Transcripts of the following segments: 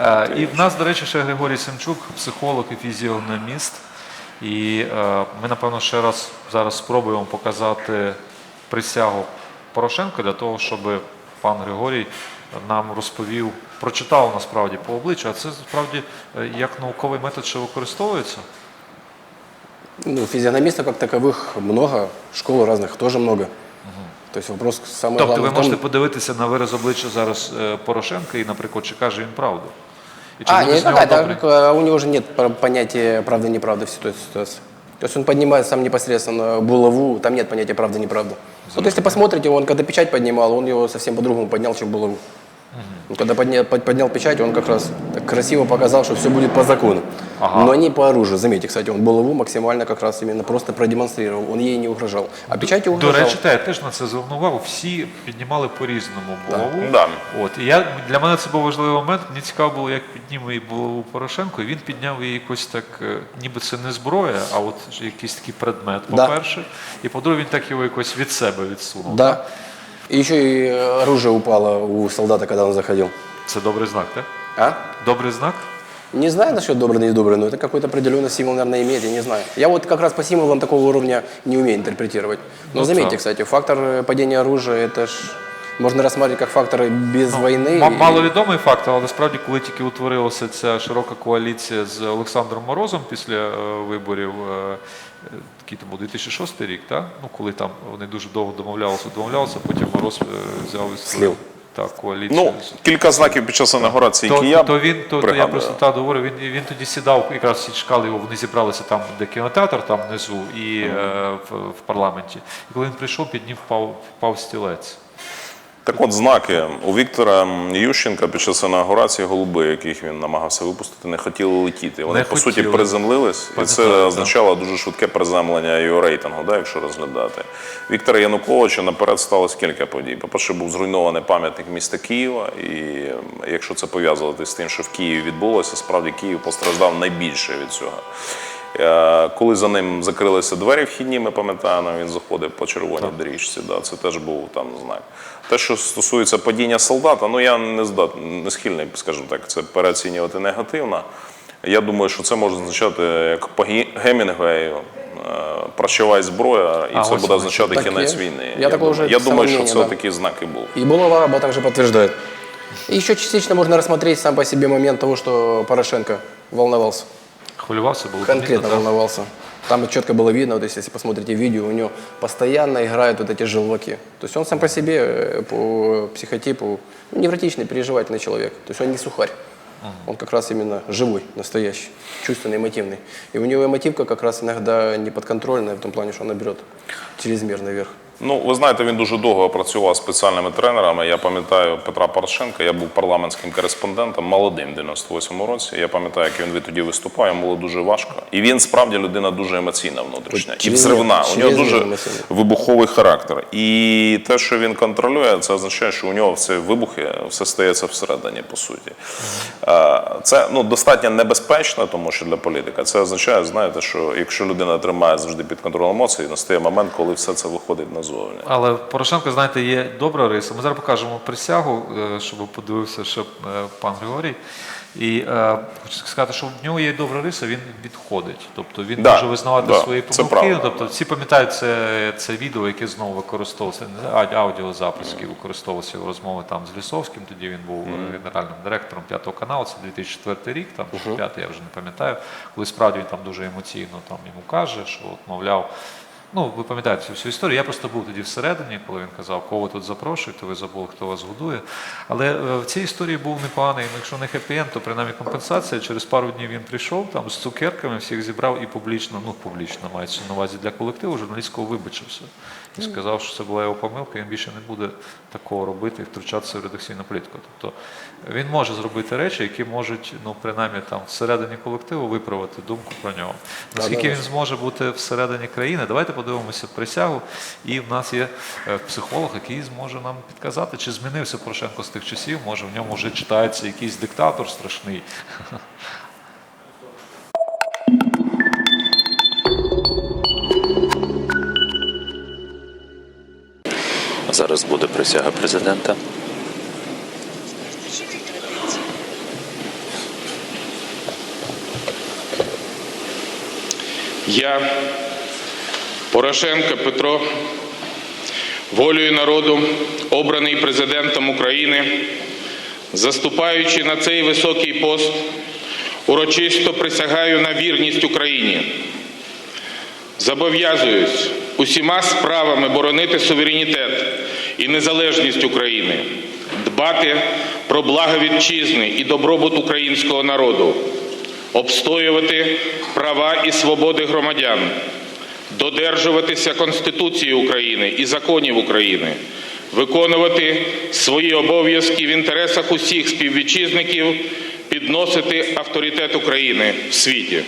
Е, І в нас, до речі, ще Григорій Семчук, психолог і фізіогноміст. І е, ми, напевно, ще раз зараз спробуємо показати присягу Порошенка для того, щоб пан Григорій нам розповів, прочитав насправді по обличчю, а це справді е, як науковий метод ще використовується. Ну, физиономистов как таковых много, школ разных тоже много. То есть вопрос самый Тобто главный ви в том- можете подивитися на вираз обличчя зараз е, Порошенка і, наприклад, чи каже він правду. А, не добрий? так, у него уже нет понятия правды-неправды в ситуации. ситуации. То есть он поднимает сам непосредственно булаву, там нет понятия правда-неправда. Вот если посмотрите, он когда печать поднимал, он его совсем по-другому поднял, чем булаву. Когда подня- под- поднял печать, он как раз так красиво показал, что все будет по закону. Ага. Но не по оружию. Заметьте, кстати, он булаву максимально как раз именно просто продемонстрировал. Он ей не угрожал. А печати До речі, та, я теж на це звернув увагу. Всі піднімали по-різному булаву. Да. От і я для мене це був важливий момент. Мені цікаво було, як підніме її булаву Порошенко. І він підняв її якось так, е, ніби це не зброя, а от якийсь такий предмет. Да. По-перше, і по-друге, він так його якось від себе відсунув. Да. И еще и оружие упало у солдата, когда он заходил. Це добрий знак, так? А? Добрий знак. Не знаю насчет добрый или недобрый, но это какой-то определенный символ, наверное, имеет, я не знаю. Я вот как раз по символам такого уровня не умею интерпретировать. Но Ну, заметьте, да. кстати, фактор э, падения оружия, это ж можно рассматривать как фактор без войны. М- Маловідомий факт, але насправді, коли тільки утворилася ця широка коаліція з Олександром Морозом після е, виборів, е, який там був 2006 рік, так? Ну, коли там вони дуже довго домовлялися, домовлялися, потім Мороз е, взяв і Слив. Так, коаліцію. Ну, кілька знаків під час інаугурації, то, які я то він, то, то я пригадую. просто так говорю, він, він тоді сідав, якраз всі чекали його, вони зібралися там, де кінотеатр, там внизу, і е, в, в парламенті. І коли він прийшов, під ним впав, впав стілець. Так от знаки у Віктора Ющенка під час інаугурації голуби, яких він намагався випустити, не хотіли летіти. Вони Не по суті приземлились, і це означало дуже швидке приземлення його рейтингу, да, якщо розглядати. Віктора Януковича наперед сталося кілька подій. По-перше, був зруйнований пам'ятник міста Києва, і якщо це пов'язувати з тим, що в Києві відбулося, справді Київ постраждав найбільше від цього. Е, Коли за ним закрилися двері вхідні, ми пам'ятаємо, він заходив по червоній доріжці. Да, це теж був там знак. Те, що стосується падіння солдата, ну я не здат, не схильний, скажімо так, це переоцінювати негативно. Я думаю, що це може означати як по Гемінгвею. е, Прощавай зброя, і А, це буде означати Так кінець є. війни. Я такого думаю, вже я думаю, що це да. такі знаки були. И Булава об этом же подтверждает. И еще частично можно рассмотреть сам по себе момент того, что Порошенко волновался. Хвилювався, було Конкретно помітно, так? волновался. Там четко было видно, вот если посмотрите видео, у него постоянно играют вот эти желваки. То есть он сам по себе, э, по психотипу, ну, невротичный, переживательный человек. То есть он не сухарь. Он как раз именно живой, настоящий, чувственный, эмотивный. И у него эмотивка как раз иногда неподконтрольная в том плане, что она берет чрезмерно вверх. Ну, ви знаєте, він дуже довго працював з спеціальними тренерами. Я пам'ятаю Петра Порошенка, я був парламентським кореспондентом, молодим в 98-му році. Я пам'ятаю, як він тоді виступав, йому було дуже важко. І він справді людина дуже емоційна внутрішня і взривна. У нього дуже вибуховий характер. І те, що він контролює, це означає, що у нього все вибухи, все стається всередині, по суті. Е, Це ну, достатньо небезпечно, тому що для політика це означає, знаєте, що якщо людина тримає завжди під контролем емоцій, настає момент, коли все це виходить назовні. Але Порошенко, знаєте, є добра риса. Ми зараз покажемо присягу, е, щоб подивився, щоб е, пан Григорій. І е, хочу сказати, що в нього є добра риса, він відходить. Тобто він Да, може визнавати да, свої помилки. Тобто всі пам'ятають це, це відео, яке знову використовувалося, аудіозапис, який використовувався в розмови там з Лісовським. Тоді він був е, генеральним директором п'ятого каналу. Це 2004 рік, там п'ятий, я вже не пам'ятаю. Коли справді він там дуже емоційно там йому каже, що от, мовляв. Ну, ви пам'ятаєте цю всю історію. Я просто був тоді всередині, коли він казав, кого ви тут запрошуєте, ви забули, хто вас годує. Але е, в цій історії був непоганий, ну, якщо не хеппі-енд, то принаймні компенсація. Через пару днів він прийшов там з цукерками, всіх зібрав і публічно, ну публічно мається на увазі для колективу, журналістського вибачився. І сказав, що це була його помилка, він більше не буде такого робити і втручатися в редакційну політику. Тобто він може зробити речі, які можуть, ну принаймні там всередині колективу виправити думку про нього. Наскільки він зможе бути всередині країни, давайте подивимося присягу, і в нас є е, психолог, який зможе нам підказати, чи змінився Порошенко з тих часів, може в ньому вже читається якийсь диктатор страшний. Зараз буде присяга президента. Я Порошенко Петро, волею народу, обраний президентом України, заступаючи на цей високий пост, урочисто присягаю на вірність Україні. Зобов'язуюсь усіма справами боронити суверенітет і незалежність України, дбати про благо вітчизни і добробут українського народу, обстоювати права і свободи громадян, додержуватися Конституції України і законів України, виконувати свої обов'язки в інтересах усіх співвітчизників, підносити авторитет України в світі.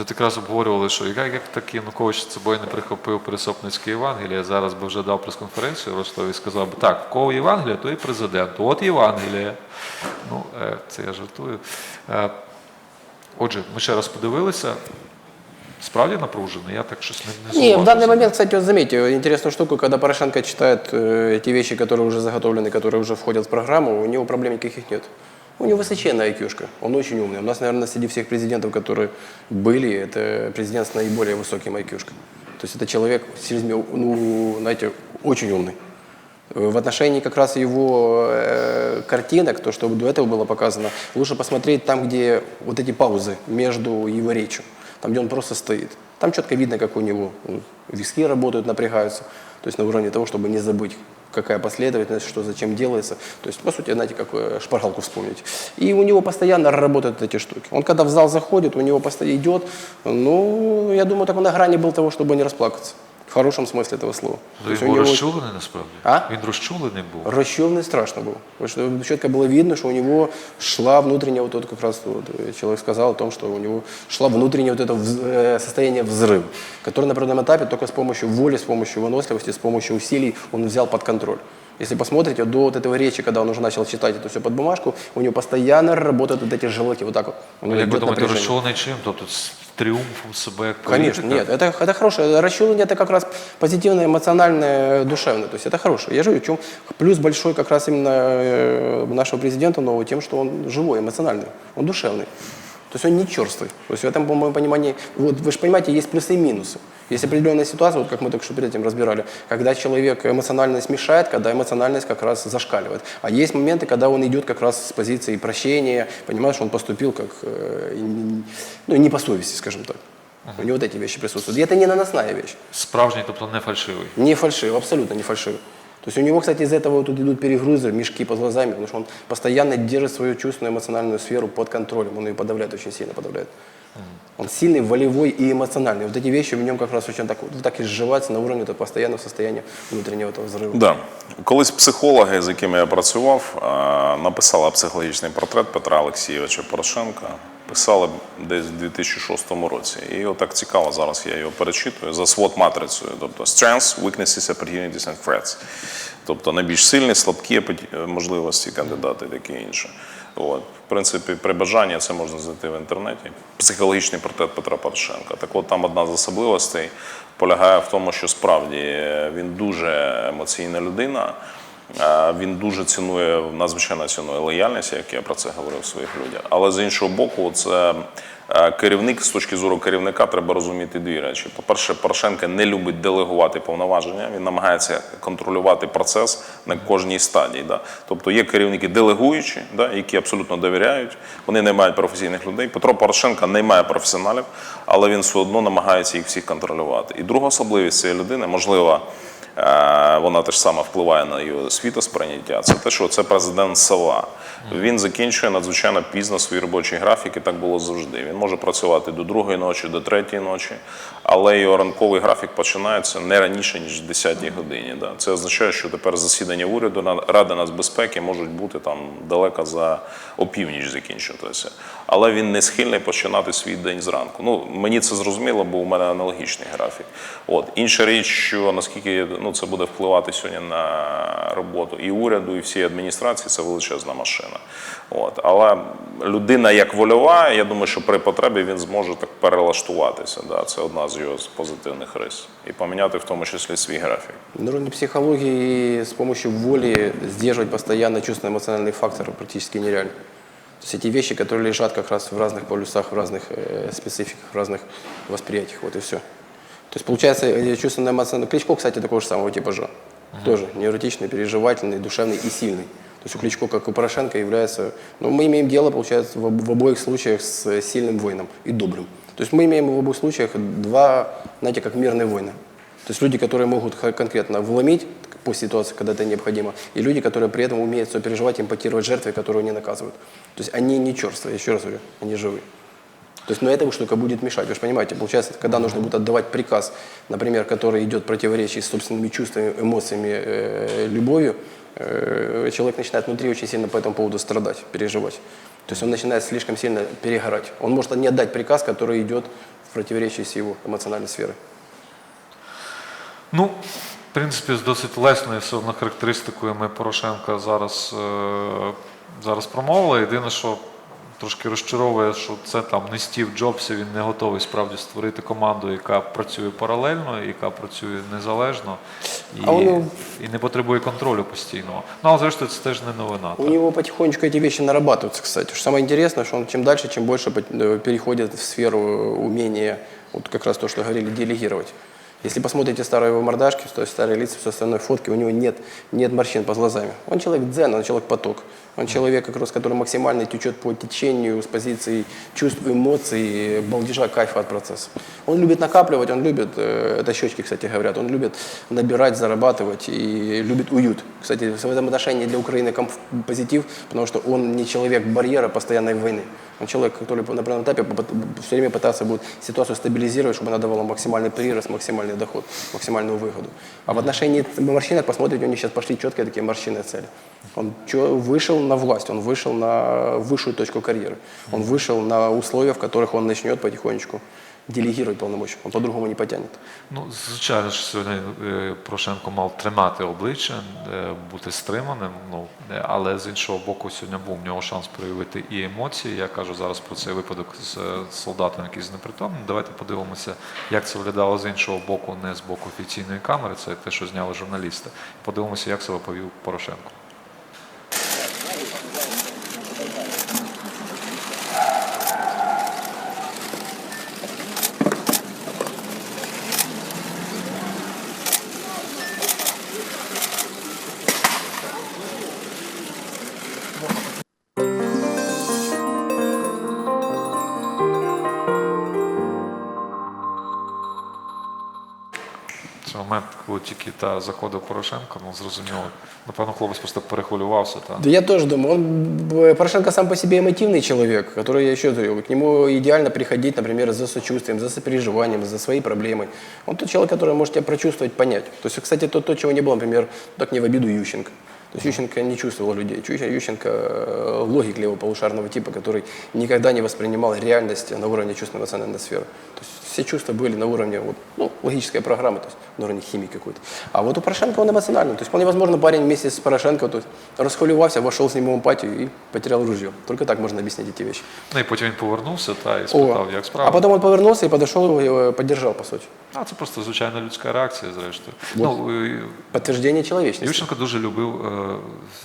тут якраз обговорювали, що як, як так Янукович з собою не прихопив пересопницьке Євангеліє, зараз би вже дав прес-конференцію в Ростові і сказав би, так, в кого Євангелія, то і президент. От Євангеліє. Ну, е, це я жартую. Е, Отже, ми ще раз подивилися. Справді напружений, я так щось не, не Не, в зуважив. данный момент, кстати, вот заметьте, интересную штуку, когда Порошенко читает э, те вещи, которые уже заготовлены, которые уже входят в программу, у него проблем никаких нет. У него высоченная IQ-шка, он очень умный. У нас, наверное, среди всех президентов, которые были, это президент с наиболее высоким IQ-шкой. То есть это человек, ну, знаете, очень умный. В отношении как раз его э, картинок, то, что до этого было показано, лучше посмотреть там, где вот эти паузы между его речью, там, где он просто стоит. Там четко видно, как у него ну, виски работают, напрягаются, то есть на уровне того, чтобы не забыть, какая последовательность, что зачем делается. То есть, по сути, знаете, как э, шпаргалку вспомнить. И у него постоянно работают эти штуки. Он когда в зал заходит, у него постоянно идет, ну, я думаю, так он на грани был того, чтобы не расплакаться. В хорошем смысле этого слова. Ну, То есть Він у був него- розчулений насправді. А? Він розчулений був. Расчевный страшно был. Потому что четко было видно, что у него шла внутренняя, вот тут как раз вот, э, человек сказал о том, что у него шла внутреннее вот это вз- э, состояние взрыва, которое на определенном этапе только с помощью воли, с помощью выносливости, с помощью усилий он взял под контроль. Если посмотрите, до вот этого речи, когда он уже начал читать это все под бумажку, у него постоянно работают вот эти желоки, вот так вот. У него Як ви идет думаєте, напряжение. розчулений чим? Тобто з тріумфом себе як Конечно, політика? нет, это, это хорошее. Расчеление это как раз позитивное, эмоциональное, душевное. То есть это хорошее. Я же говорю, в чем плюс большой как раз именно э, нашего президента нового тем, что он живой, эмоциональный, он душевный. То есть он не черствый. То есть в этом, по моему пониманию, вот вы же понимаете, есть плюсы и минусы. Есть определенная ситуация, вот как мы только что перед этим разбирали, когда человек эмоциональность мешает, когда эмоциональность как раз зашкаливает. А есть моменты, когда он идет как раз с позиции прощения, понимаешь, что он поступил как, э, ну, не по совести, скажем так. У него вот эти вещи присутствуют. И это не наносная вещь. Справжній, тобто не фальшивий. Не фальшивый, абсолютно не фальшивый. То есть у него, кстати, из-за этого тут идут перегрузы, мешки под глазами, потому что он постоянно держит свою чувственную эмоциональную сферу под контролем. Он ее подавляет, очень сильно подавляет. Он сильный, волевой и эмоциональный. Вот эти вещи в нем как раз очень так, вот так и сживаются на уровне этого постоянного состояния внутреннего этого взрыва. Да. Колись психологи, з якими я працював, е, написали психологічний портрет Петра Олексійовича Порошенка. Писали десь в 2006 році. І отак цікаво, зараз я його перечитую за свод матрицею. Тобто strengths, weaknesses, opportunities and threats. Тобто найбільш сильні, слабкі апеті- можливості кандидата і таке інше. От. В принципі, при бажанні це можна знайти в інтернеті. Психологічний портрет Петра Порошенка. Так от там одна з особливостей полягає в тому, що справді е, він дуже емоційна людина. Він дуже цінує, надзвичайно цінує лояльність, як я про це говорив своїх людях. Але з іншого боку, це керівник з точки зору керівника треба розуміти дві речі. По-перше, Порошенко не любить делегувати повноваження, він намагається контролювати процес на кожній стадії. Да? Тобто є керівники делегуючі, да, які абсолютно довіряють, вони не мають професійних людей. Петро Порошенко не має професіоналів, але він все одно намагається їх всіх контролювати. І друга особливість цієї людини, можливо, вона теж саме впливає на його світосприйняття. Це те, що це президент села. Він закінчує надзвичайно пізно свій робочий графік, і так було завжди. Він може працювати до другої ночі, до третьої ночі, але його ранковий графік починається не раніше ніж в 10-й годині. Да. Це означає, що тепер засідання уряду Ради нацбезпеки можуть бути там далеко за опівніч закінчитися. Але він не схильний починати свій день зранку. Ну мені це зрозуміло, бо у мене аналогічний графік. От інша річ, що наскільки ну, це буде впливати сьогодні на роботу і уряду, і всієї адміністрації. Це величезна машина. От. Але людина як вольова, я думаю, що при потребі він зможе так перелаштуватися. Да? Це одна з його позитивних рис. І поміняти в тому числі свій графік. На уровне психологии с помощью воли сдерживать постоянно чувственно-эмоциональный фактор практически нереально. То есть эти вещи, которые лежат как раз в разных полюсах, в разных э, спецификах, в разных восприятиях, вот и все. То есть получается э, чувственно-эмоциональный... Кличко, кстати, такого же самого типажа. Тоже невротичный, переживательный, душевный и сильный. То есть у Кличко, как и у Порошенко, является... Ну, мы имеем дело, получается, в, в обоих случаях с сильным воином и добрым. То есть мы имеем в обоих случаях два, знаете, как мирные войны. То есть люди, которые могут конкретно вломить по ситуации, когда это необходимо, и люди, которые при этом умеют сопереживать, эмпатировать жертве, которую они наказывают. То есть они не черствые, еще раз говорю, они живые. То есть, но эта штука будет мешать. Вы же понимаете, получается, когда нужно будет отдавать приказ, например, который идет в противоречии с собственными чувствами, эмоциями, э, любовью, э, человек начинает внутри очень сильно по этому поводу страдать, переживать. То есть он начинает слишком сильно перегорать. Он может не отдать приказ, который идет в противоречии с его эмоциональной сферой. Ну, в принципі, з досить лесною все одно характеристикою ми Порошенка зараз, зараз промовили. Єдине, що трошки розчаровує, що це там не Стів Джобс, і він не готовий справді створити команду, яка працює паралельно, яка працює незалежно і, А воно- і не потребує контролю постійного. Ну, але зрештою, це теж не новина. У так. него потихонечку эти вещи нарабатываются, кстати. Что самое интересное, что он чем дальше, чем больше пот- э, переходит в сферу э, умения, вот как раз то, что говорили, делегировать. Если посмотрите старые его мордашки, то есть старые лица, все остальное фотки, у него нет, нет морщин под глазами. Он человек дзен, он человек поток. Он человек, как раз, который максимально течет по течению с позиции чувств, эмоций, балдежа, кайфа от процесса. Он любит накапливать, он любит, э, это щечки, кстати, говорят, он любит набирать, зарабатывать и любит уют. Кстати, в этом отношении для Украины комф- позитив, потому что он не человек барьера постоянной войны. Он человек, который на определенном этапе все время пытаться будет ситуацию стабилизировать, чтобы она давала максимальный прирост, максимальный доход, максимальную выгоду. А в отношении морщинок, посмотрите, у них сейчас пошли четкие такие морщины цели. Он чё- вышел на власть, он вышел на высшую точку карьеры. Он вышел на условия, в которых он начнет потихонечку делегировать полномочия. Он по-другому не потянет. Ну, звичайно ж, сьогодні е, Порошенко мав тримати обличчя, е, бути стриманим. Ну, е, але з іншого боку, сьогодні був в нього шанс проявити і емоції. Я кажу зараз про цей випадок з е, солдатом, який знепритомний. Давайте подивимося, як це виглядало з іншого боку, не з боку офіційної камери. Це те, що зняли журналісти. Подивимося, як себе повів Порошенко. тільки та заходив Порошенко, ну зрозуміло. Напевно, хлопець просто перехвилювався. Та. Да я тоже думаю, он, б- Порошенко сам по себе эмотивный человек, который, я еще говорю, к нему идеально приходить, например, за сочувствием, за сопереживанием, за своей проблемой. Он тот человек, который может тебя прочувствовать, понять. То есть, кстати, то, то чего не было, например, так не в обиду Ющенко. То есть Ющенко не чувствовал людей. Ющенко, Ющенко э, логик левополушарного типа, который никогда не воспринимал реальность на уровне чувственно-эмоциональной сферы. То есть все чувства были на уровне вот, ну, логической программы, то есть на уровне химии какой-то. А вот у Порошенко он эмоциональный. То есть вполне возможно парень вместе с Порошенко то есть, расхвалевался, вошел с ним в эмпатию и потерял ружье. Только так можно объяснить эти вещи. Ну і потім він повернувся та і О, спитав, як справа. а потом он повернулся и подошел и его поддержал, по сути. А це просто звичайна людська реакція, зрештою. Ну, е, Подтверждение человечности. Ющенко дуже любив е,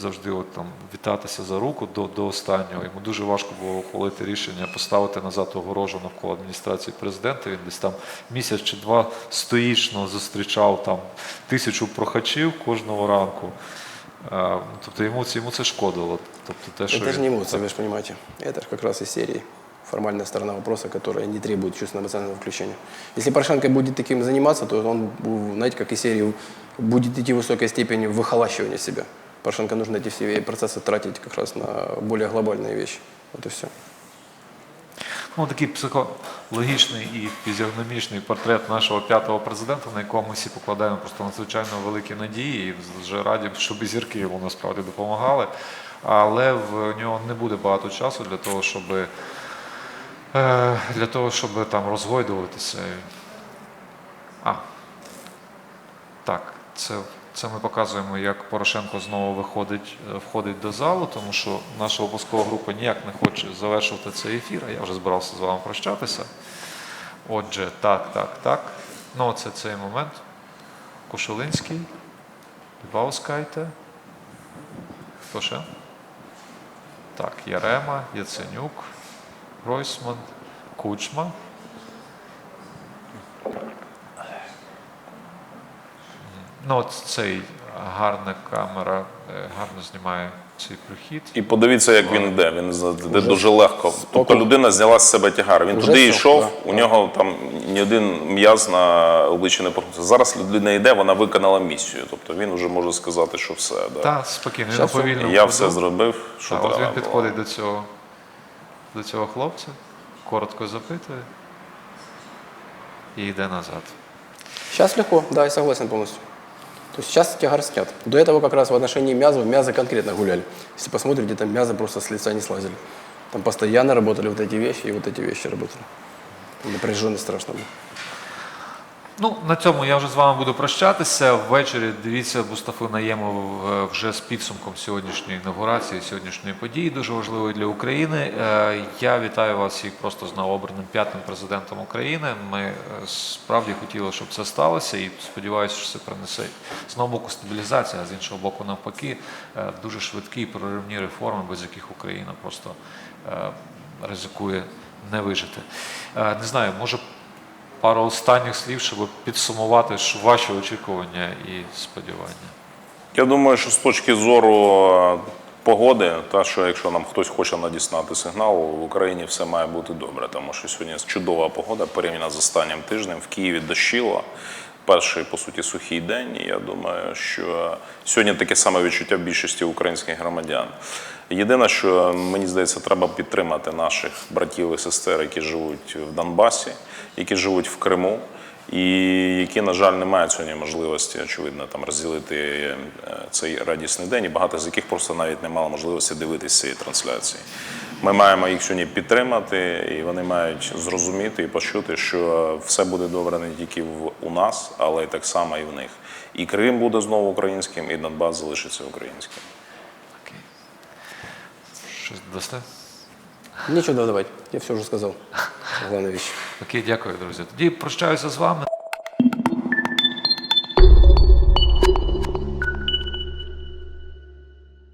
завжди от, там, вітатися за руку до, до останнього. Йому дуже важко було ухвалити рішення поставити назад огорожу навколо адміністрації президента. Він десь там місяць чи два стоїчно зустрічав там тисячу прохачів кожного ранку. Е, тобто йому, це- йому це шкодило. Тобто те, що Это же він- не эмоции, вы же понимаете. Это же как раз из серии формальная сторона вопроса, которая не требует чувственно-эмоционального включения. Если Порошенко будет таким заниматься, то он, бу- знаете, как из серии, будет идти в высокой степени выхолащивания себя. Порошенко нужно эти все процессы тратить как раз на более глобальные вещи. Вот и все. Ну, такий психологічний і фізіогномічний портрет нашого п'ятого президента, на якого ми всі покладаємо просто надзвичайно великі надії, і вже раді, щоб і зірки йому насправді допомагали. Але в нього не буде багато часу для того, щоб е, для того, щоб там розгойдуватися. А. Так, Це, це ми показуємо, як Порошенко знову виходить, е, входить до залу, тому що наша випускова група ніяк не хоче завершувати цей ефір, а я вже збирався з вами прощатися. Отже, так, так, так. Ну, це цей момент. Кошелинський, Ваускайте. Хто ще? Так, Ярема, Яценюк, Гройсман, Кучма. Ну, от цей гарна камера е, гарно знімає цей прохід. І подивіться, як він йде. Він йде дуже легко. Тобто людина зняла з себе тягар. Він Уже туди йшов, да. у нього там ні один м'яз на обличчі не прогнувся. Зараз людина йде, вона виконала місію. Тобто він вже може сказати, що все. Да. Та, спокійно, він повільно. Я все зробив, що Так, от він підходить до цього, до цього хлопця, коротко запитує і йде назад. Сейчас легко, да, я согласен полностью. То есть сейчас тягар снят. До этого как раз в отношении Мязова, Мязы конкретно гуляли. Если посмотрите, там Мязы просто с лица не слазили. Там постоянно работали вот эти вещи и вот эти вещи работали. Напряженно страшно было. Ну, на цьому я вже з вами буду прощатися. Ввечері дивіться Мустафу Наємов е, вже з підсумком сьогоднішньої інаугурації, сьогоднішньої події, дуже важливої для України. Е, Я вітаю вас всіх просто з новообраним п'ятим президентом України. Ми е, справді хотіли, щоб це сталося, і сподіваюся, що це принесе з одного боку стабілізація, а з іншого боку, навпаки, дуже швидкі проривні реформи, без яких Україна просто ризикує не вижити. Не знаю, може пару останніх слів, щоб підсумувати ваші очікування і сподівання. Я думаю, що з точки зору е, погоди, та що якщо нам хтось хоче надіснати сигнал, в Україні все має бути добре, тому що сьогодні чудова погода порівняно з останнім тижнем. В Києві дощило. Перший, по суті, сухий день. І я думаю, що сьогодні таке саме відчуття більшості українських громадян. Єдине, що мені здається, треба підтримати наших братів і сестер, які живуть в Донбасі, які живуть в Криму, і які, на жаль, не мають сьогодні можливості, очевидно, там розділити е, цей радісний день, і багато з яких просто навіть не мали можливості дивитися цієї трансляції. Ми маємо їх сьогодні підтримати, і вони мають зрозуміти і почути, що все буде добре не тільки в у нас, але й так само і в них. І Крим буде знову українським, і Донбас залишиться українським. Окей. Щось дасте? Нечего додавать, я все уже сказав. Окей, дякую, друзі. Тоді прощаюся з вами.